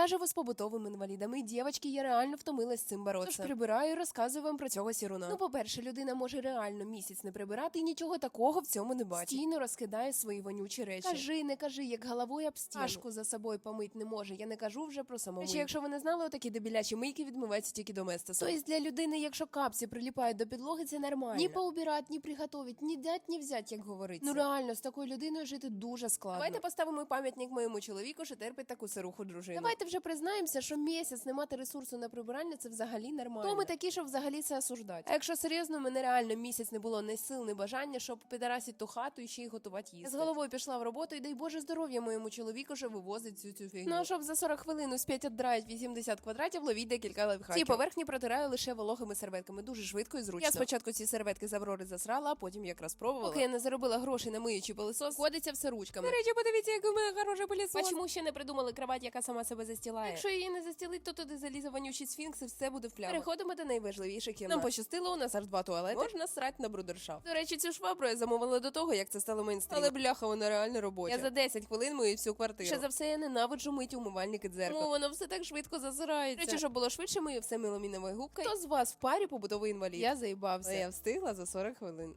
Я живу з побутовими інвалідами, і дівчатки, я реально втомилась з цим боротися. Тож прибираю і розказую вам про цього сіруна. Ну, по-перше, людина може реально місяць не прибирати і нічого такого в цьому не бачить. Стійно розкидає свої вонючі речі. Кажи, не кажи, як головою об стіну. Пашку за собою помить не може. Я не кажу вже про самомийку. Ще якщо ви не знали, отакі дебілячі мийки відмиваються тільки до местесу. Тобто для людини, якщо капці приліпають до підлоги, це нормально. Ні поубирать, ні приготовить, ні дать, ні взять, як говориться. Ну реально, з такою людиною жити дуже складно. Давайте поставимо пам'ятник моєму чоловіку, що терпить таку сируху дружину. Давайте вже признаємося, що місяць не мати ресурсу на прибирання це взагалі нормально. То ми такі, щоб взагалі це осуждати. А якщо серйозно, мене реально місяць не було ні сил, ні бажання, щоб підарасити ту хату і ще й готувати їсти. З головою пішла в роботу, і дай Боже здоров'я моєму чоловіку, що вивозить цю цю фігню. Ну а щоб за 40 хвилин успіть віддрають 80 квадратів, ловіть декілька лайфхаків. Ці поверхні протираю лише вологими серветками, дуже швидко і зручно. Я спочатку ці серветки з Аврори засрала, а потім якраз пробувала. Поки я не заробила грошей на миючий пилисос, ходиться все ручками. До речі, подивіться, як у мене хороший пилисос. А чому ще не придумали кровать, яка сама себе застілає? Якщо її не застілить, то туди залізе вонючий сфінкс і все буде в плямах. Переходимо до найважливіших кімнат. Нам пощастило, у нас аж два туалети. Можна срать на брудершафт. До речі, цю швабру я замовила до того, як це стало мейнстрім. Але бляха, вона реально робоча. Я за 10 хвилин мию всю квартиру. Ще за все я ненавиджу мити умивальники дзеркало. Ну, воно все так швидко засирається. Речі, щоб було швидше, мию все меламіновою губкою. Хто з вас в парі побутовий інвалід? Я заїбався. Я встигла за 40 хвилин.